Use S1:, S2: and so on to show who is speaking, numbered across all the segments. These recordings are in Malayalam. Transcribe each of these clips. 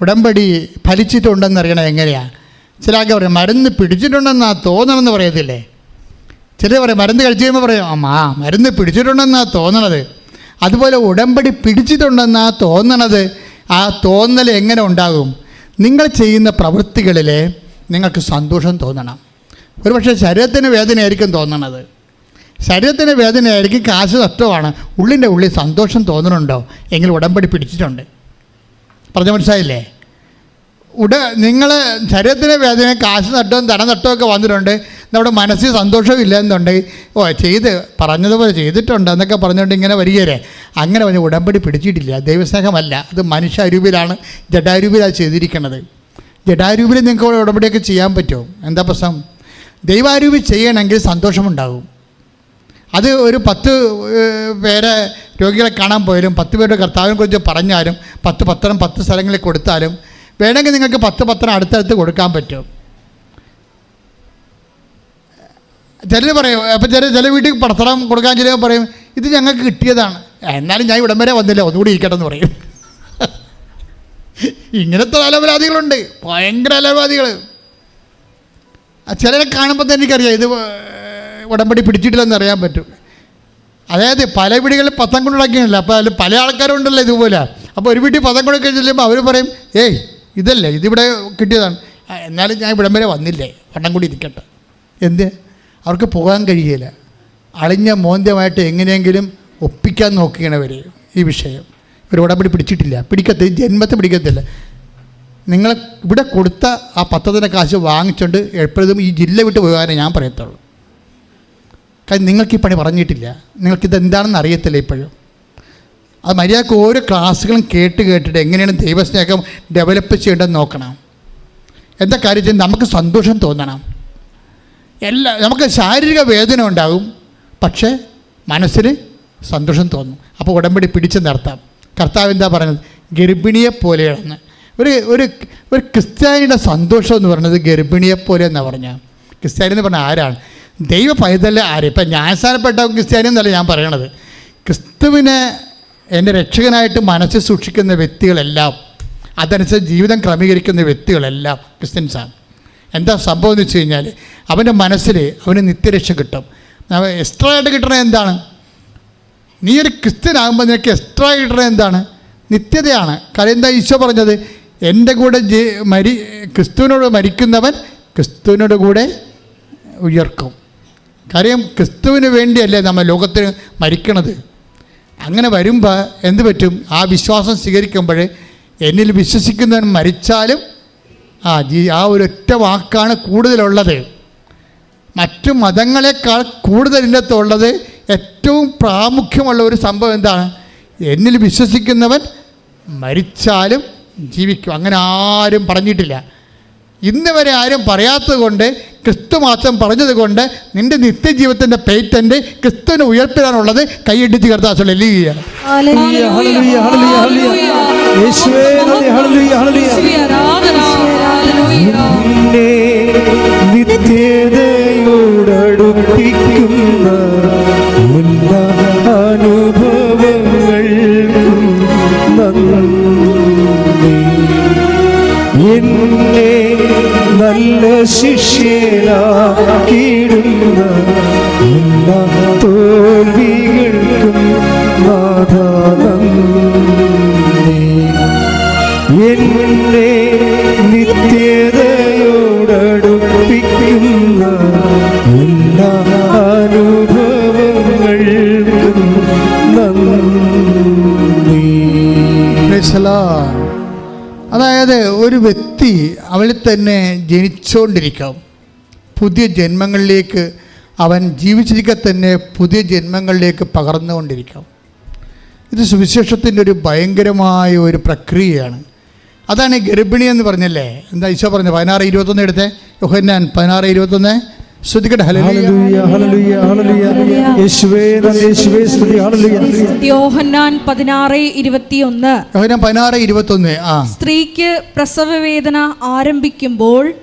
S1: ഉടമ്പടി ഫലിച്ചിട്ടുണ്ടെന്ന് എങ്ങനെയാണ് ചില ആൾക്കാർ പറയും മരുന്ന് പിടിച്ചിട്ടുണ്ടെന്നാ തോന്നണമെന്ന് പറയത്തില്ലേ? ചിലർ പറയും മരുന്ന് കഴിച്ചു കഴിയുമ്പോൾ പറയും അമ്മാ മരുന്ന് പിടിച്ചിട്ടുണ്ടെന്നാ തോന്നണത്. അതുപോലെ ഉടമ്പടി പിടിച്ചിട്ടുണ്ടെന്നാ തോന്നണത്. ആ തോന്നൽ എങ്ങനെ ഉണ്ടാകും? നിങ്ങൾ ചെയ്യുന്ന പ്രവൃത്തികളിൽ നിങ്ങൾക്ക് സന്തോഷം തോന്നണം. ഒരുപക്ഷെ ശരീരത്തിന് വേദനയായിരിക്കും തോന്നണത്. ശരീരത്തിന് വേദനയായിരിക്കും കാശ് നഷ്ടമാണ്. ഉള്ളിന്റെ ഉള്ളിൽ സന്തോഷം തോന്നുന്നുണ്ടോ എങ്കിൽ ഉടമ്പടി പിടിച്ചിട്ടുണ്ട്. പറഞ്ഞ മനസ്സിലായില്ലേ? ഉട നിങ്ങൾ ശരീരത്തിന് വേദന കാശ് നട്ടവും ധന നട്ടവും ഒക്കെ വന്നിട്ടുണ്ട്. നമ്മുടെ മനസ്സിൽ സന്തോഷവും ഇല്ലെന്നുണ്ടെങ്കിൽ ഓ ചെയ്ത് പറഞ്ഞതുപോലെ ചെയ്തിട്ടുണ്ട് എന്നൊക്കെ പറഞ്ഞുകൊണ്ട് ഇങ്ങനെ വരികയല്ലേ അങ്ങനെ പറഞ്ഞ് ഉടമ്പടി പിടിച്ചിട്ടില്ല. ദൈവസ്നേഹമല്ല. അത് മനുഷ്യാരൂപിലാണ് ജഡാരൂപിലാണ് ചെയ്തിരിക്കുന്നത് ജഡാരൂപിൽ നിങ്ങൾക്ക് ഉടമ്പടിയൊക്കെ ചെയ്യാൻ പറ്റുമോ? എന്താ പ്രശ്നം? ദൈവാരൂപി ചെയ്യണമെങ്കിൽ സന്തോഷമുണ്ടാകും. അത് ഒരു പത്ത് പേരെ രോഗികളെ കാണാൻ പോയാലും പത്ത് പേരുടെ കർത്താവിനെ കുറിച്ച് പറഞ്ഞാലും പത്ത് പത്രം പത്ത് സ്ഥലങ്ങളിൽ കൊടുത്താലും വേണമെങ്കിൽ നിങ്ങൾക്ക് പത്ത് പത്രം അടുത്തടുത്ത് കൊടുക്കാൻ പറ്റും. ചിലർ പറയും അപ്പം ചില ചില വീട്ടിൽ പത്രം കൊടുക്കാൻ ചില പറയും ഇത് ഞങ്ങൾക്ക് കിട്ടിയതാണ്. എന്നാലും ഞാൻ ഇവിടം വരെ വന്നില്ല ഒന്നുകൂടി ഇരിക്കട്ടെ എന്ന് പറയും. ഇങ്ങനത്തെ അലപരാധികളുണ്ട് ഭയങ്കര അലപരാധികൾ ചിലരെ കാണുമ്പോൾ തന്നെ എനിക്കറിയാം ഇത് ഉടമ്പടി പിടിച്ചിട്ടില്ലെന്ന് അറിയാൻ പറ്റും. അതായത് പല വീടുകളിൽ പത്തം കൊണ്ടുണ്ടാക്കിയല്ല അപ്പോൾ അതിൽ പല ആൾക്കാരും ഉണ്ടല്ലോ ഇതുപോലെ. അപ്പോൾ ഒരു വീട്ടിൽ പത്തം കൊണ്ടൊക്കെ ചെല്ലുമ്പോൾ അവർ പറയും ഏയ് ഇതല്ലേ ഇതിവിടെ കിട്ടിയതാണ്. എന്നാലും ഞാൻ ഇവിടം വരെ വന്നില്ലേ? വണ്ണം കൂടി ഇരിക്കട്ടെ. എന്ത്? അവർക്ക് പോകാൻ കഴിയില്ല. അളിഞ്ഞ മോന്ത്യമായിട്ട് എങ്ങനെയെങ്കിലും ഒപ്പിക്കാൻ നോക്കുകയാണ് അവർ ഈ വിഷയം. ഇവർ ഉടമ്പടി പിടിച്ചിട്ടില്ല. പിടിക്കത്തില്ല ജന്മത്തെ പിടിക്കത്തില്ല. നിങ്ങൾ ഇവിടെ കൊടുത്ത ആ പത്രത്തിന്റെ കാശ് വാങ്ങിച്ചുകൊണ്ട് എപ്പോഴും ഈ ജില്ല വിട്ട് പോകാനേ ഞാൻ പറയത്തുള്ളൂ. കാര്യം നിങ്ങൾക്ക് ഈ പണി പറഞ്ഞിട്ടില്ല. നിങ്ങൾക്കിത് എന്താണെന്ന് അറിയത്തില്ല ഇപ്പോഴും. അത് മര്യാദയ്ക്ക് ഓരോ ക്ലാസ്സുകളും കേട്ട് കേട്ടിട്ട് എങ്ങനെയാണ് ദൈവസ്നേഹം ഡെവലപ്പ് ചെയ്യേണ്ടതെന്ന് നോക്കണം. എന്താ കാര്യം നമുക്ക് സന്തോഷം തോന്നണം. എല്ലാ നമുക്ക് ശാരീരിക വേദന ഉണ്ടാകും. പക്ഷേ മനസ്സിന് സന്തോഷം തോന്നും. അപ്പോൾ ഉടമ്പടി പിടിച്ചു നിർത്താം. കർത്താവ് എന്താ പറയുന്നത്? ഗർഭിണിയെ പോലെയാണെന്ന് ഒരു ഒരു ഒരു ക്രിസ്ത്യാനിയുടെ സന്തോഷം എന്ന് പറയുന്നത് ഗർഭിണിയെ പോലെ എന്നാണ് പറഞ്ഞാൽ ക്രിസ്ത്യാനി എന്ന് പറഞ്ഞാൽ ആരാണ്? ദൈവ പൈതൽ ആര്? ഇപ്പം ഞാൻ സ്ഥാനപ്പെട്ട ക്രിസ്ത്യാനി എന്നല്ല ഞാൻ പറയണത്. ക്രിസ്തുവിനെ എന്റെ രക്ഷകനായിട്ട് മനസ്സ് സൂക്ഷിക്കുന്ന വ്യക്തികളെല്ലാം അതനുസരിച്ച് ജീവിതം ക്രമീകരിക്കുന്ന വ്യക്തികളെല്ലാം ക്രിസ്ത്യൻസാണ് എന്താ സംഭവം എന്ന് വെച്ച് കഴിഞ്ഞാൽ അവന്റെ മനസ്സിൽ അവന് നിത്യരക്ഷ കിട്ടും. എക്സ്ട്രാ ആയിട്ട് കിട്ടണത് എന്താണ്? നീ ഒരു ക്രിസ്ത്യനാകുമ്പോൾ നിനക്ക് എക്സ്ട്രാ കിട്ടണത് എന്താണ്? നിത്യതയാണ്. കാര്യം എന്താ ഈശോ പറഞ്ഞത്? എന്റെ കൂടെ മരി ക്രിസ്തുവിനോട് മരിക്കുന്നവൻ ക്രിസ്തുവിനോട് കൂടെ ഉയർക്കും. കാര്യം ക്രിസ്തുവിന് വേണ്ടിയല്ലേ നമ്മൾ ലോകത്തിന് മരിക്കണത്? അങ്ങനെ വരുമ്പോൾ എന്ത് പറ്റും? ആ വിശ്വാസം സ്വീകരിക്കുമ്പോൾ എന്നിൽ വിശ്വസിക്കുന്നവൻ മരിച്ചാലും ആ ജീ ആ ഒരൊറ്റ വാക്കാണ് കൂടുതലുള്ളത്. മറ്റു മതങ്ങളെക്കാൾ കൂടുതൽ ഇന്നത്തുള്ളത് ഏറ്റവും പ്രാമുഖ്യമുള്ള ഒരു സംഭവം എന്താണ്? എന്നിൽ വിശ്വസിക്കുന്നവൻ മരിച്ചാലും ജീവിക്കും. അങ്ങനെ ആരും പറഞ്ഞിട്ടില്ല. ഇന്ന് വരെ ആരും പറയാത്തത് കൊണ്ട് ക്രിസ്തു മാത്രം പറഞ്ഞത് കൊണ്ട് നിന്റെ നിത്യജീവിതത്തിന്റെ പേറ്റന്റ് ക്രിസ്തുവിനെ ഉയർപ്പിടാനുള്ളത് കൈയടിച്ച് കർത്താസുള്ള എല്ലുകയാണ്
S2: നല്ല ശിഷ്യനാക്കിയിടുന്ന തോൽവികൾക്കും നാഥ നന്ദി എന്നെ നിത്യതയോടടുപ്പിക്കുന്ന എല്ലാ അനുഭവങ്ങൾക്കും നന്ദി.
S1: അതായത് ഒരു വ്യക്തി അവളിൽ തന്നെ ജനിച്ചുകൊണ്ടിരിക്കാം പുതിയ ജന്മങ്ങളിലേക്ക് അവൻ ജീവിച്ചിരിക്കെ തന്നെ പുതിയ ജന്മങ്ങളിലേക്ക് പകർന്നുകൊണ്ടിരിക്കാം. ഇത് സുവിശേഷത്തിന്റെ ഒരു ഭയങ്കരമായ ഒരു പ്രക്രിയയാണ്. അതാണ് ഗർഭിണി എന്ന് പറഞ്ഞല്ലേ? എന്താ ഈശോ പറഞ്ഞു പതിനാറ് ഇരുപത്തൊന്ന് എടുത്തേ? യോഹന്നാൻ പതിനാറ് ഇരുപത്തൊന്ന്. ശ്രുതിക്കട്ടെ ഹല്ലേലൂയ
S2: ഹല്ലേലൂയ ഹല്ലേലൂയ. ഹല്ലേലൂയ യേശുവേ സ്തുതി ഹല്ലേലൂയ.
S3: യോഹന്നാൻ പതിനാറ് ഇരുപത്തിയൊന്ന്.
S1: യോഹന്നാൻ പതിനാറ് ഇരുപത്തൊന്ന് ആ.
S3: സ്ത്രീക്ക് പ്രസവവേദന ആരംഭിക്കുമ്പോൾ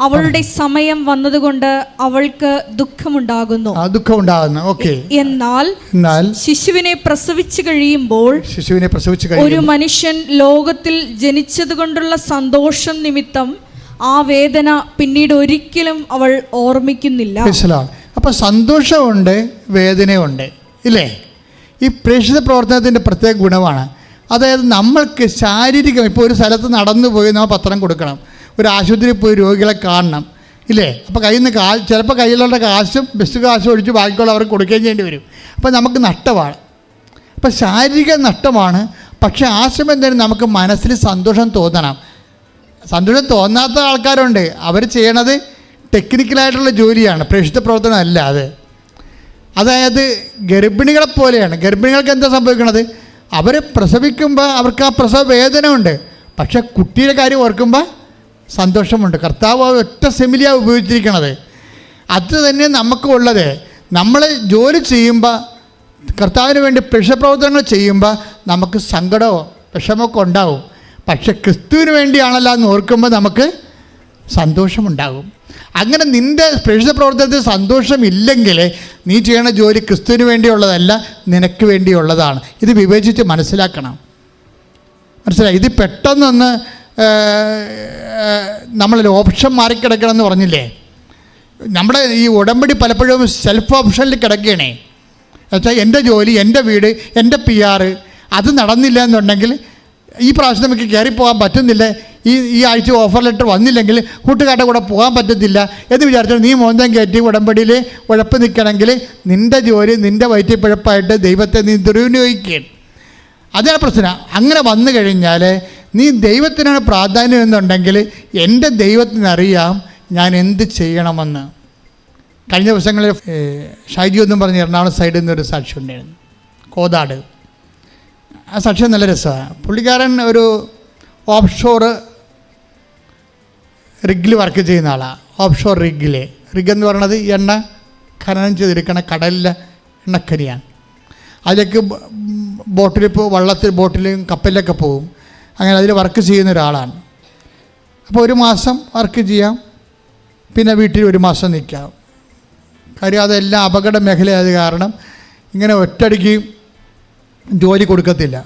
S3: അവളുടെ സമയം വന്നതുകൊണ്ട് അവൾക്ക് ദുഃഖമുണ്ടാകുന്നു.
S1: ആ ദുഃഖം ഉണ്ടാകുന്നു ഓക്കെ.
S3: എന്നാൽ
S1: എന്നാൽ
S3: ശിശുവിനെ പ്രസവിച്ചു കഴിയുമ്പോൾ
S1: ശിശുവിനെ പ്രസവിച്ചു
S3: ഒരു മനുഷ്യൻ ലോകത്തിൽ ജനിച്ചതുകൊണ്ടുള്ള സന്തോഷം നിമിത്തം ആ വേദന പിന്നീട് ഒരിക്കലും അവൾ ഓർമ്മിക്കുന്നില്ല.
S1: അപ്പൊ അപ്പോൾ സന്തോഷമുണ്ട് വേദനയുണ്ട് ഇല്ലേ? ഈ പ്രേക്ഷിത പ്രവർത്തനത്തിന്റെ പ്രത്യേക ഗുണമാണ്. അതായത് നമ്മൾക്ക് ശാരീരികം ഇപ്പോൾ ഒരു സ്ഥലത്ത് നടന്നു പോയി നമ്മൾ പത്രം കൊടുക്കണം. ഒരു ആശുപത്രിയിൽ പോയി രോഗികളെ കാണണം ഇല്ലേ? അപ്പോൾ കയ്യിൽ നിന്ന് കാ ചിലപ്പോൾ കയ്യിലുള്ള കാശും ബസ് കാശും ഒഴിച്ച് ബാക്കിയുള്ള അവർക്ക് കൊടുക്കുകയും ചെയ്യേണ്ടി വരും. അപ്പോൾ നമുക്ക് നഷ്ടമാണ്. അപ്പോൾ ശാരീരിക നഷ്ടമാണ് പക്ഷേ ആ സമയം തന്നെ നമുക്ക് മനസ്സിൽ സന്തോഷം തോന്നണം. സന്തോഷം തോന്നാത്ത ആൾക്കാരുണ്ട്. അവർ ചെയ്യണത് ടെക്നിക്കലായിട്ടുള്ള ജോലിയാണ്. പ്രേക്ഷിത പ്രവർത്തനം അല്ല അത്. അതായത് ഗർഭിണികളെ പോലെയാണ്. ഗർഭിണികൾക്ക് എന്താ സംഭവിക്കണത്? അവർ പ്രസവിക്കുമ്പോൾ അവർക്ക് ആ പ്രസവ വേദനയുണ്ട് പക്ഷെ കുട്ടിയുടെ കാര്യം ഓർക്കുമ്പോൾ സന്തോഷമുണ്ട്. കർത്താവ് ഒറ്റ സെമിലിയാണ് ഉപയോഗിച്ചിരിക്കണത്. അത് തന്നെ നമുക്കും ഉള്ളത്. നമ്മൾ ജോലി ചെയ്യുമ്പോൾ കർത്താവിന് വേണ്ടി പ്രവർത്തനങ്ങൾ ചെയ്യുമ്പോൾ നമുക്ക് സങ്കടമോ വിഷമമൊക്കെ ഉണ്ടാവും. പക്ഷെ ക്രിസ്തുവിന് വേണ്ടിയാണല്ലോ എന്ന് ഓർക്കുമ്പോൾ നമുക്ക് സന്തോഷമുണ്ടാകും. അങ്ങനെ നിന്റെ പ്രേക്ഷിത പ്രവർത്തനത്തിൽ സന്തോഷമില്ലെങ്കിൽ നീ ചെയ്യണ ജോലി ക്രിസ്തുവിന് വേണ്ടിയുള്ളതല്ല നിനക്ക് വേണ്ടിയുള്ളതാണ്. ഇത് വിവേചിച്ച് മനസ്സിലാക്കണം. മനസ്സിലായി? ഇത് പെട്ടെന്നൊന്ന് നമ്മളൊരു ഓപ്ഷൻ മാറിക്കിടക്കണമെന്ന് പറഞ്ഞില്ലേ? നമ്മുടെ ഈ ഉടമ്പടി പലപ്പോഴും സെൽഫ് ഓപ്ഷനിൽ കിടക്കുകയാണേ. എന്നുവെച്ചാൽ എന്റെ ജോലി എന്റെ വീട് എന്റെ പി ആറ് അത് നടന്നില്ല എന്നുണ്ടെങ്കിൽ ഈ പ്രാവശ്യം നമുക്ക് കയറി പോകാൻ പറ്റുന്നില്ല. ഈ ഈ ആഴ്ച ഓഫർ ലെറ്റർ വന്നില്ലെങ്കിൽ കൂട്ടുകാരുടെ കൂടെ പോകാൻ പറ്റത്തില്ല. എന്ന് വിചാരിച്ചാൽ നീ മോന്തം കയറ്റി ഉടമ്പടിയിൽ ഉഴപ്പ് നിൽക്കണമെങ്കിൽ നിന്റെ ജോലി നിന്റെ വയറ്റിപ്പിഴപ്പായിട്ട് ദൈവത്തെ നീ ദുർവിനിയോഗിക്കുകയാണ് അതാണ് പ്രശ്നം. അങ്ങനെ വന്നു കഴിഞ്ഞാൽ നീ ദൈവത്തിനാണ് പ്രാധാന്യം എന്നുണ്ടെങ്കിൽ എന്റെ ദൈവത്തിനറിയാം ഞാൻ എന്ത് ചെയ്യണമെന്ന്. കഴിഞ്ഞ ദിവസങ്ങളിൽ ഷൈജി എന്നും പറഞ്ഞ് എറണാകുളം സൈഡിൽ നിന്നൊരു സാക്ഷി ഉണ്ടായിരുന്നു. കോതാട്. ആ സാക്ഷ്യം നല്ല രസമാണ്. പുള്ളിക്കാരൻ ഒരു ഓഫ് ഷോർ റിഗിൽ വർക്ക് ചെയ്യുന്ന ആളാണ് ഓഫ് ഷോർ റിഗിൽ റിഗ് എന്ന് പറയുന്നത് എണ്ണ ഖനനം ചെയ്തിരിക്കണ കടലിലെ എണ്ണക്കനിയാണ്. അതിലേക്ക് ബോട്ടിൽ ഇപ്പോൾ വള്ളത്തിൽ ബോട്ടിലും കപ്പലിലൊക്കെ പോകും അങ്ങനെ അതിൽ വർക്ക് ചെയ്യുന്ന ഒരാളാണ്. അപ്പോൾ ഒരു മാസം വർക്ക് ചെയ്യാം. പിന്നെ വീട്ടിൽ ഒരു മാസം നിൽക്കാം. കാര്യം അതെല്ലാം അപകട മേഖലയായത് കാരണം ഇങ്ങനെ ഒറ്റയടിക്ക് ജോലി കൊടുക്കത്തില്ല.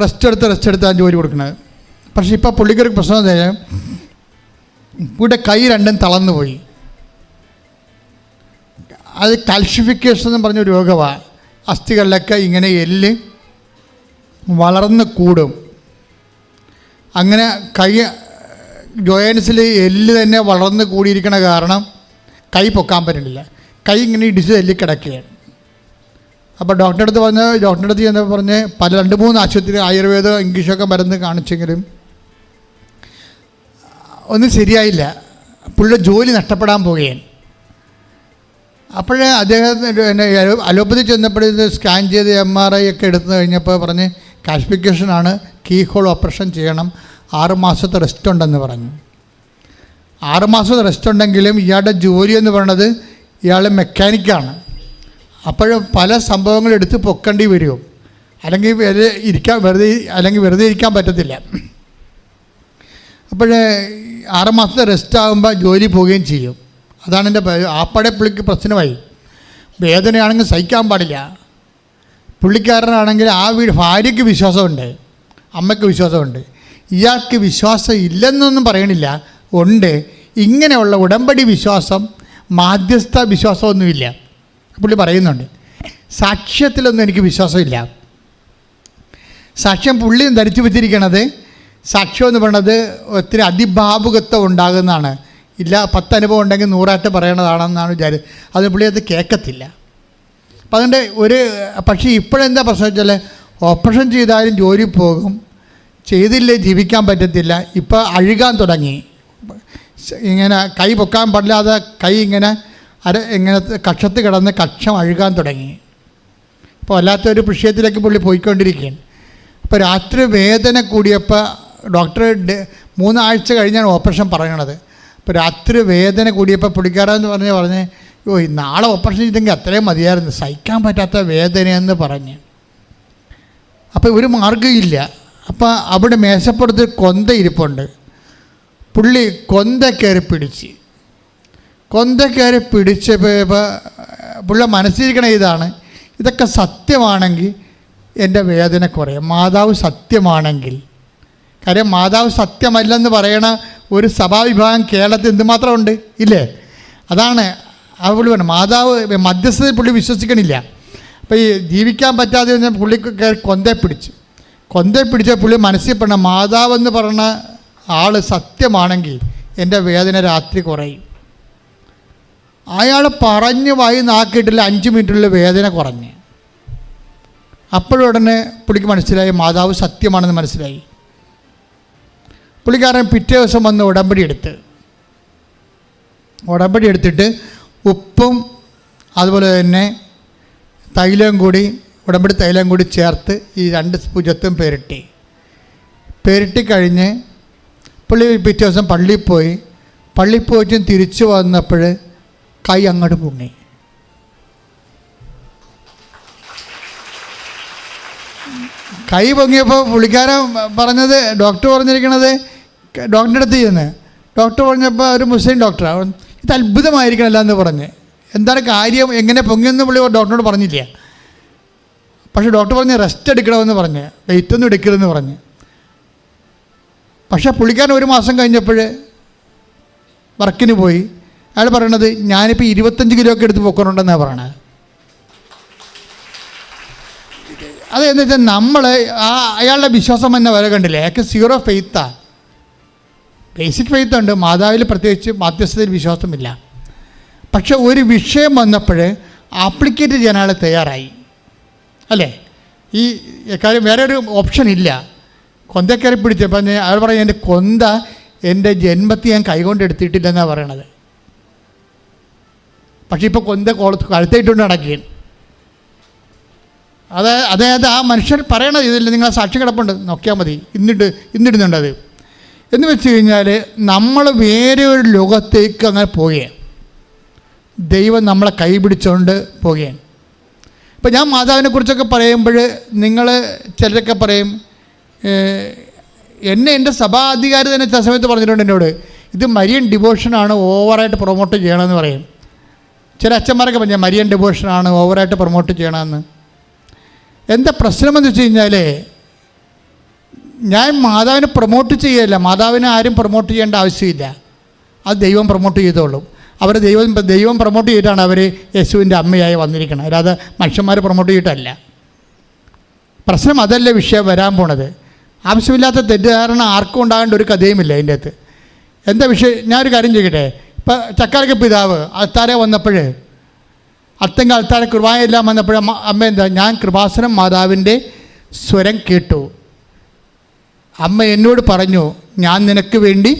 S1: റെസ്റ്റ് എടുത്ത് റെസ്റ്റ് എടുത്താണ് ജോലി കൊടുക്കുന്നത് പക്ഷേ ഇപ്പോൾ പുള്ളിക്കൊരു പ്രശ്നം എന്താ വെച്ചാൽ ഇവിടെ കൈ രണ്ടും തളർന്നു പോയി. അത് കാൽഷിഫിക്കേഷൻ എന്ന് പറഞ്ഞ രോഗമാണ് അസ്ഥികളിലൊക്കെ ഇങ്ങനെ എല്ല് വളർന്ന് കൂടും. അങ്ങനെ കൈ ജോയിൻസിൽ എല്ല് തന്നെ വളർന്ന് കൂടിയിരിക്കണ കാരണം കൈ പൊക്കാൻ പറ്റുന്നില്ല. കൈ ഇങ്ങനെ ഇടിച്ച് തല്ലി കിടക്കുകയാണ്. അപ്പോൾ ഡോക്ടറെ അടുത്ത് പറഞ്ഞ് ഡോക്ടറെ അടുത്ത് ചെന്നപ്പോൾ പറഞ്ഞ് പല രണ്ട് മൂന്ന് ആശുപത്രി ആയുർവേദ ഇംഗ്ലീഷൊക്കെ മരുന്ന് കാണിച്ചെങ്കിലും ഒന്നും ശരിയായില്ല. പുള്ളിയുടെ ജോലി നഷ്ടപ്പെടാൻ പോവുകയാണ്. അപ്പോഴേ അദ്ദേഹത്തിന് എന്നെ അലോപ്പതി ചെന്നപ്പോഴത്തെ സ്കാൻ ചെയ്ത് എം ആർ ഐ ഒക്കെ എടുത്തു കഴിഞ്ഞപ്പോൾ പറഞ്ഞ് കാൽഫിക്കേഷനാണ് കീ ഹോൾ ഓപ്പറേഷൻ ചെയ്യണം ആറുമാസത്തെ റെസ്റ്റ് ഉണ്ടെന്ന് പറഞ്ഞു. ആറുമാസത്തെ റെസ്റ്റ് ഉണ്ടെങ്കിലും ഇയാളുടെ ജോലി എന്ന് പറയുന്നത് ഇയാൾ മെക്കാനിക്കാണ്. അപ്പോൾ പല സംഭവങ്ങൾ എടുത്ത് പൊക്കേണ്ടി വരും. അല്ലെങ്കിൽ വെറുതെ ഇരിക്കാൻ വെറുതെ അല്ലെങ്കിൽ വെറുതെ ഇരിക്കാൻ പറ്റത്തില്ല. അപ്പോൾ ആറുമാസത്തെ റെസ്റ്റ് ആകുമ്പോൾ ജോലി പോവുകയും ചെയ്യും. അതാണ് എന്റെ ആപ്പടെ പുള്ളിക്ക് പ്രശ്നമായി. വേദനയാണെങ്കിൽ സഹിക്കാൻ പാടില്ല. പുള്ളിക്കാരനാണെങ്കിൽ ആ വീട് ഭാര്യയ്ക്ക് വിശ്വാസമുണ്ട്. അമ്മയ്ക്ക് വിശ്വാസമുണ്ട്. ഇയാൾക്ക് വിശ്വാസം ഇല്ലെന്നൊന്നും പറയണില്ല. ഉണ്ട്. ഇങ്ങനെയുള്ള ഉടമ്പടി വിശ്വാസം മാധ്യസ്ഥ വിശ്വാസമൊന്നുമില്ല. പുള്ളി പറയുന്നുണ്ട് സാക്ഷ്യത്തിലൊന്നും എനിക്ക് വിശ്വാസമില്ല. സാക്ഷ്യം പുള്ളി ധരിച്ചു വെച്ചിരിക്കണത് സാക്ഷ്യം എന്ന് പറയുന്നത് ഒത്തിരി അതിഭാവുകത്വം ഉണ്ടാകുന്നതാണ്. ഇല്ല പത്ത് അനുഭവം ഉണ്ടെങ്കിൽ നൂറായിട്ട് പറയണതാണെന്നാണ് വിചാരി അത് പുള്ളി അത് കേൾക്കത്തില്ല. അപ്പം അതുകൊണ്ട് ഒരു പക്ഷേ ഇപ്പോഴെന്താ പ്രശ്നം വെച്ചാൽ ഓപ്പറേഷൻ ചെയ്താലും ജോലി പോകും ചെയ്തില്ലേ ജീവിക്കാൻ പറ്റത്തില്ല ഇപ്പോൾ അഴുകാൻ തുടങ്ങി. ഇങ്ങനെ കൈ പൊക്കാൻ പാടില്ലാതെ കൈ ഇങ്ങനെ അര ഇങ്ങനെ കക്ഷത്ത് കിടന്ന് കക്ഷം അഴുകാൻ തുടങ്ങി. ഇപ്പോൾ വല്ലാത്തൊരു വിഷയത്തിലേക്ക് പുള്ളി പോയിക്കൊണ്ടിരിക്കുകയാണ്. അപ്പോൾ രാത്രി വേദന കൂടിയപ്പോൾ ഡോക്ടർ മൂന്നാഴ്ച കഴിഞ്ഞാണ് ഓപ്പറേഷൻ പറയണത്. അപ്പോൾ രാത്രി വേദന കൂടിയപ്പോൾ പുള്ളിക്കാരെന്ന് പറഞ്ഞ് പറഞ്ഞ് ഓ നാളെ ഓപ്പറേഷൻ ചെയ്തെങ്കിൽ അത്രയും മതിയായിരുന്നു. സഹിക്കാൻ പറ്റാത്ത വേദനയെന്ന് പറഞ്ഞ്. അപ്പോൾ ഒരു മാർഗമില്ല അപ്പോൾ അവിടെ മേശപ്പുറത്ത് കൊന്ത ഇരിപ്പുണ്ട്. പുള്ളി കൊന്ത കയറി പിടിച്ച്. കൊന്ത പിടിച്ച പുള്ള മനസ്സിരിക്കണ ഇതാണ്. ഇതൊക്കെ സത്യമാണെങ്കിൽ എന്റെ വേദന കുറയും. മാതാവ് സത്യമാണെങ്കിൽ. കാര്യം മാതാവ് സത്യമല്ലെന്ന് പറയണ ഒരു സഭാവിഭാഗം കേരളത്തിൽ എന്തുമാത്രമുണ്ട്? ഇല്ലേ? അതാണ് ആ പുള്ളി പറഞ്ഞു മാതാവ് മധ്യസ്ഥതയിൽ പുള്ളി വിശ്വസിക്കണില്ല. അപ്പോൾ ഈ ജീവിക്കാൻ പറ്റാതെ വന്ന പുള്ളി കൊന്ത പിടിച്ച്. കൊന്തയെ പിടിച്ച പുള്ളി മനസ്സിൽ പറഞ്ഞ മാതാവെന്ന് പറഞ്ഞ ആൾ സത്യമാണെങ്കിൽ എന്റെ വേദന രാത്രി കുറയും. അയാൾ പറഞ്ഞ് വായി നാക്കിയിട്ടില്ല അഞ്ച് മിനിറ്റുള്ള വേദന കുറഞ്ഞ്. അപ്പോഴുടനെ പുള്ളിക്ക് മനസ്സിലായി മാതാവ് സത്യമാണെന്ന് മനസ്സിലായി. പുള്ളിക്കാരൻ പിറ്റേ ദിവസം വന്ന് ഉടമ്പടി എടുത്ത്. ഉടമ്പടി എടുത്തിട്ട് ഉപ്പും അതുപോലെ തന്നെ തൈലവും കൂടി ഉടമ്പടി തൈലം കൂടി ചേർത്ത് ഈ രണ്ട് ഭുജത്തും പെരട്ടി. പെരട്ടി കഴിഞ്ഞ് പുള്ളി പിറ്റേ ദിവസം പള്ളിയിൽ പോയി. പള്ളിയിൽ പോയിട്ട് തിരിച്ചു വന്നപ്പോൾ കൈ അങ്ങോട്ട് പൊങ്ങി. കൈ പൊങ്ങിയപ്പോൾ പുള്ളിക്കാരൻ പറഞ്ഞത് ഡോക്ടർ പറഞ്ഞിരിക്കണത് ഡോക്ടറിന്റെ അടുത്ത് ചെയ്യുന്നത് ഡോക്ടർ പറഞ്ഞപ്പോൾ ഒരു മുസ്ലിം ഡോക്ടറാണ് ഇത് അത്ഭുതമായിരിക്കണമല്ല എന്ന് പറഞ്ഞ്. എന്താണ് കാര്യം? എങ്ങനെ പൊങ്ങിയെന്ന് പുള്ളി ഡോക്ടറോട് പറഞ്ഞില്ല. പക്ഷേ ഡോക്ടർ പറഞ്ഞ് റെസ്റ്റ് എടുക്കണമെന്ന് പറഞ്ഞ് വെയിറ്റ് ഒന്നും എടുക്കരുതെന്ന് പറഞ്ഞ്. പക്ഷേ പുള്ളിക്കാരൻ ഒരു മാസം കഴിഞ്ഞപ്പോൾ വർക്കിന് പോയി. അയാൾ പറയണത് ഞാനിപ്പോൾ ഇരുപത്തഞ്ച് കിലോ ഒക്കെ എടുത്ത് പൊക്കണുണ്ടെന്നാണ് പറയണത് അത് എന്ന് വെച്ചാൽ നമ്മൾ ആ അയാളുടെ വിശ്വാസം തന്നെ വരെ കണ്ടില്ലേ? അയാൾക്ക് സീറോ ഫെയ്ത്താ ബേസിക് ഫെയ്ത്ത് ഉണ്ട് മാതാവിൽ പ്രത്യേകിച്ച് മാധ്യസ്ഥതയിൽ വിശ്വാസമില്ല. പക്ഷെ ഒരു വിഷയം വന്നപ്പോൾ ആപ്ലിക്കേറ്റ് ചെയ്യാൻ അയാൾ തയ്യാറായി. അല്ലേ? ഈ കാര്യം വേറെ ഒരു ഓപ്ഷൻ ഇല്ല. കൊന്തക്കയറി പിടിച്ചപ്പോൾ അയാൾ പറയും എന്റെ കൊന്ത എന്റെ ജന്മത്തെ ഞാൻ കൈകൊണ്ട് എടുത്തിട്ടില്ലെന്നാണ് പറയണത്. പക്ഷേ ഇപ്പോൾ കൊന്ത കൊളുത്ത് കഴുത്തായിട്ടുണ്ട് നടക്കുകയാണ്. അത് അതായത് ആ മനുഷ്യൻ പറയണത് ഇതിൽ നിങ്ങൾ സാക്ഷി കിടപ്പുണ്ട്. നോക്കിയാൽ മതി. ഇന്നിട്ട് ഇന്നിടുന്നുണ്ട് അത്. എന്ന് വെച്ച് കഴിഞ്ഞാൽ നമ്മൾ വേറെ ഒരു ലോകത്തേക്ക് അങ്ങനെ പോവുകയാണ്. ദൈവം നമ്മളെ കൈ പിടിച്ചുകൊണ്ട് പോവുകയാണ്. ഇപ്പം ഞാൻ മാതാവിനെ കുറിച്ചൊക്കെ പറയുമ്പോൾ നിങ്ങൾ ചിലരൊക്കെ പറയും എന്നെ എന്റെ സഭാധികാരി തന്നെ ചില സമയത്ത് പറഞ്ഞിട്ടുണ്ട് എന്നോട്. ഇത് മരിയൻ ഡിവോഷനാണ് ഓവറായിട്ട് പ്രൊമോട്ട് ചെയ്യണമെന്ന് പറയും. ചില അച്ഛന്മാരൊക്കെ പറഞ്ഞ മരിയൻ ഡിവോഷനാണ് ഓവറായിട്ട് പ്രൊമോട്ട് ചെയ്യണമെന്ന്. എന്താ പ്രശ്നമെന്ന് വെച്ച് കഴിഞ്ഞാൽ ഞാൻ മാതാവിനെ പ്രൊമോട്ട് ചെയ്യല്ല. മാതാവിനെ ആരും പ്രൊമോട്ട് ചെയ്യേണ്ട ആവശ്യമില്ല. അത് ദൈവം പ്രൊമോട്ട് ചെയ്തോളും. അവർ ദൈവം ദൈവം പ്രൊമോട്ട് ചെയ്തിട്ടാണ് അവർ യേശുവിന്റെ അമ്മയായി വന്നിരിക്കുന്നത് അല്ലാതെ മനുഷ്യന്മാർ പ്രൊമോട്ട് ചെയ്തിട്ടല്ല. പ്രശ്നം അതല്ല വിഷയം വരാൻ പോണത്. ആവശ്യമില്ലാത്ത തെറ്റിദ്ധാരണ ആർക്കും ഉണ്ടാകേണ്ട ഒരു കഥയുമില്ല അതിന്റെ അകത്ത്. എന്താ വിഷയം? ഞാനൊരു കാര്യം ചെയ്യട്ടെ ഇപ്പം ചക്കാരക്ക പിതാവ് അത്താരെ വന്നപ്പോഴേ അത്തങ്ക അത്താരെ കൃപായെല്ലാം വന്നപ്പോഴേ അമ്മ എന്താ ഞാൻ കൃപാസനം മാതാവിന്റെ സ്വരം കേട്ടു. അമ്മ എന്നോട് പറഞ്ഞു ഞാൻ നിനക്ക് വേണ്ടി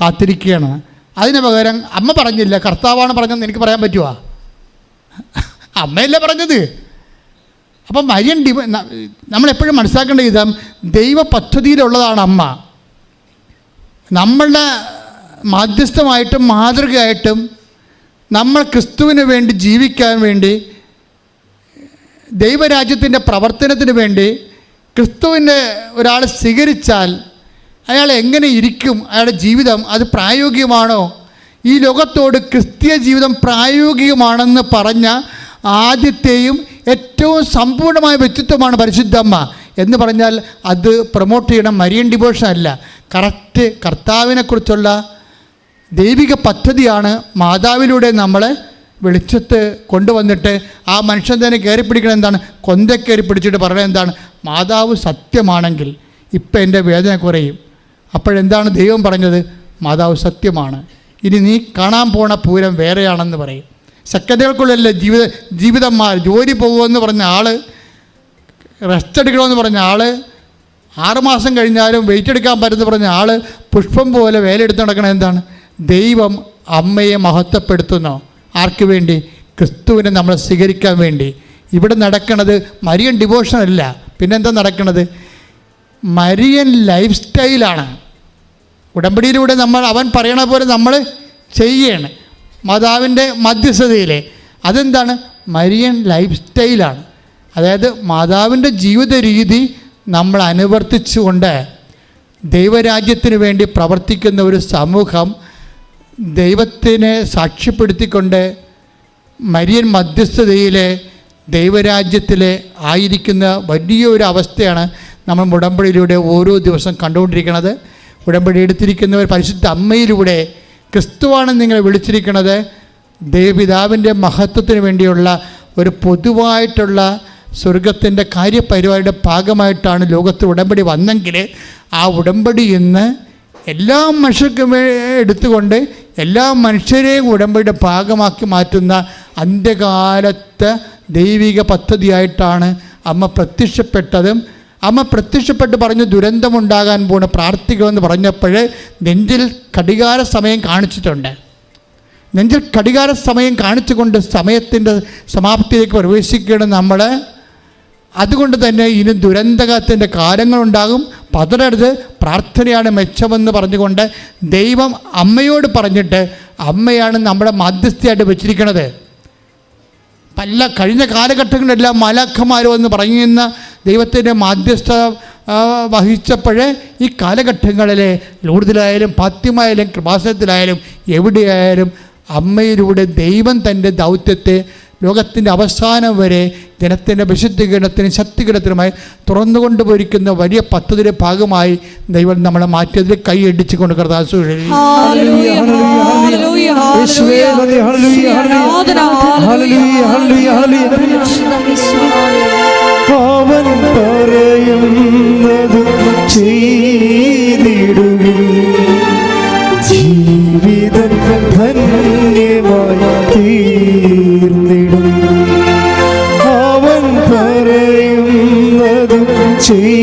S1: കാത്തിരിക്കുകയാണ്. അതിന് പകരം അമ്മ പറഞ്ഞില്ല കർത്താവാണ് പറഞ്ഞതെന്ന് എനിക്ക് പറയാൻ പറ്റുമോ അമ്മയല്ലേ പറഞ്ഞത്? അപ്പം മരിയൻ ഡി നമ്മളെപ്പോഴും മനസ്സിലാക്കേണ്ട വിധം ദൈവ പദ്ധതിയിലുള്ളതാണ് അമ്മ. നമ്മളുടെ മാധ്യസ്ഥമായിട്ടും മാതൃകയായിട്ടും നമ്മൾ ക്രിസ്തുവിന് വേണ്ടി ജീവിക്കാൻ വേണ്ടി ദൈവരാജ്യത്തിന്റെ പ്രവർത്തനത്തിന് വേണ്ടി ക്രിസ്തുവിനെ ഒരാൾ സ്വീകരിച്ചാൽ അയാൾ എങ്ങനെ ഇരിക്കും അയാളുടെ ജീവിതം അത് പ്രായോഗികമാണോ? ഈ ലോകത്തോട് ക്രിസ്തീയ ജീവിതം പ്രായോഗികമാണെന്ന് പറഞ്ഞ ആദ്യത്തെയും ഏറ്റവും സമ്പൂർണമായ വ്യക്തിത്വമാണ് പരിശുദ്ധമ്മ എന്ന് പറഞ്ഞാൽ അത് പ്രൊമോട്ട് ചെയ്യണം മരിയൻ ഡിവോഷൻ അല്ല. കറക്റ്റ് കർത്താവിനെക്കുറിച്ചുള്ള ദൈവിക പദ്ധതിയാണ് മാതാവിലൂടെ നമ്മളെ വെളിച്ചത്ത് കൊണ്ടുവന്നിട്ട് ആ മനുഷ്യൻ തന്നെ കയറി പിടിക്കണം എന്താണ്? കൊന്ത കയറി പിടിച്ചിട്ട് പറയണത് എന്താണ്? മാതാവ് സത്യമാണെങ്കിൽ ഇപ്പം എന്റെ വേദന കുറയും. അപ്പോഴെന്താണ് ദൈവം പറഞ്ഞത്? മാതാവ് സത്യമാണ്. ഇനി നീ കാണാൻ പോണ പൂരം വേറെയാണെന്ന് പറയും. സെക്കൻഡുകൾക്കുള്ളിലല്ലേ ജീവിത ജീവിതം മാറി ജോലി പോകുമെന്ന് പറഞ്ഞ ആൾ റെസ്റ്റ് എടുക്കണമെന്ന് പറഞ്ഞ ആൾ ആറുമാസം കഴിഞ്ഞാലും വെയിറ്റ് എടുക്കാൻ പറ്റുന്ന പറഞ്ഞ ആൾ പുഷ്പം പോലെ വേലയെടുത്ത് നടക്കണത് എന്താണ്? ദൈവം അമ്മയെ മഹത്വപ്പെടുത്തുന്നു. ആർക്ക് വേണ്ടി? ക്രിസ്തുവിനെ നമ്മൾ സ്വീകരിക്കാൻ വേണ്ടി. ഇവിടെ നടക്കണത് മരിയൻ ഡിവോഷൻ അല്ല. പിന്നെന്താ നടക്കണത്? മരിയൻ ലൈഫ് സ്റ്റൈലാണ് ഉടമ്പടിയിലൂടെ നമ്മൾ അവൻ പറയണ പോലെ നമ്മൾ ചെയ്യണം. മാതാവിന്റെ മധ്യസ്ഥതയിലെ. അതെന്താണ്? മരിയൻ ലൈഫ് സ്റ്റൈലാണ് അതായത് മാതാവിന്റെ ജീവിത രീതി നമ്മൾ അനുവർത്തിച്ചുകൊണ്ട് ദൈവരാജ്യത്തിന് വേണ്ടി പ്രവർത്തിക്കുന്ന ഒരു സമൂഹം ദൈവത്തിനെ സാക്ഷ്യപ്പെടുത്തിക്കൊണ്ട് മരിയൻ മധ്യസ്ഥതയിലെ ദൈവരാജ്യത്തിലെ ആയിരിക്കുന്ന വലിയൊരു അവസ്ഥയാണ് നമ്മൾ ഉടമ്പടിയിലൂടെ ഓരോ ദിവസം കണ്ടുകൊണ്ടിരിക്കുന്നത്. ഉടമ്പടി എടുത്തിരിക്കുന്നവർ പരിശുദ്ധ അമ്മയിലൂടെ ക്രിസ്തുവാണ് നിങ്ങളെ വിളിച്ചിരിക്കുന്നത്. ദൈവപിതാവിന്റെ മഹത്വത്തിന് വേണ്ടിയുള്ള ഒരു പൊതുവായിട്ടുള്ള സ്വർഗത്തിന്റെ കാര്യപരിപാടിയുടെ ഭാഗമായിട്ടാണ് ലോകത്ത് ഉടമ്പടി വന്നെങ്കിൽ ആ ഉടമ്പടി ഇന്ന് എല്ലാ മനുഷ്യർക്കും എടുത്തുകൊണ്ട് എല്ലാ മനുഷ്യരെയും ഉടമ്പടിയുടെ ഭാഗമാക്കി മാറ്റുന്ന അന്ത്യകാലത്തെ ദൈവിക പദ്ധതിയായിട്ടാണ് അമ്മ പ്രത്യക്ഷപ്പെട്ടതും. അമ്മ പ്രത്യക്ഷപ്പെട്ട് പറഞ്ഞു ദുരന്തമുണ്ടാകാൻ പോണ പ്രാർത്ഥിക്കുമെന്ന് പറഞ്ഞപ്പോൾ നെഞ്ചിൽ കടികാര സമയം കാണിച്ചിട്ടുണ്ട്. നെഞ്ചിൽ കടികാര സമയം കാണിച്ചുകൊണ്ട് സമയത്തിന്റെ സമാപ്തിയിലേക്ക് പ്രവേശിക്കണം നമ്മൾ. അതുകൊണ്ട് തന്നെ ഇനി ദുരന്തകത്തിന്റെ കാലങ്ങളുണ്ടാകും. പതറരുത് പ്രാർത്ഥനയാണ് മെച്ചമെന്ന് പറഞ്ഞുകൊണ്ട് ദൈവം അമ്മയോട് പറഞ്ഞിട്ട് അമ്മയാണ് നമ്മുടെ മധ്യസ്ഥയായിട്ട് വെച്ചിരിക്കണത്. പല കഴിഞ്ഞ കാലഘട്ടങ്ങളിലെല്ലാം മലക്കമാരോ എന്ന് പറയുന്ന ദൈവത്തിന്റെ മാധ്യസ്ഥ വഹിച്ചപ്പോഴേ ഈ കാലഘട്ടങ്ങളിലെ ലൂർദിലായാലും പാത്യമായാലും കൃപാസനത്തിലായാലും എവിടെയായാലും അമ്മയിലൂടെ ദൈവം തന്റെ ദൗത്യത്തെ ലോകത്തിന്റെ അവസാനം വരെ ജനത്തിന്റെ വിശുദ്ധീകരണത്തിനും ശക്തീകരണത്തിനുമായി തുറന്നുകൊണ്ട് പോയിരിക്കുന്ന വലിയ പദ്ധതിയുടെ ഭാഗമായി ദൈവം നമ്മളെ മാറ്റിയതിൽ കൈയടിച്ച് കൊണ്ട് കർത്താസ്
S3: ഹല്ലേലൂയ, ഹല്ലേലൂയ,
S2: യേശുവേ പറയുന്നത്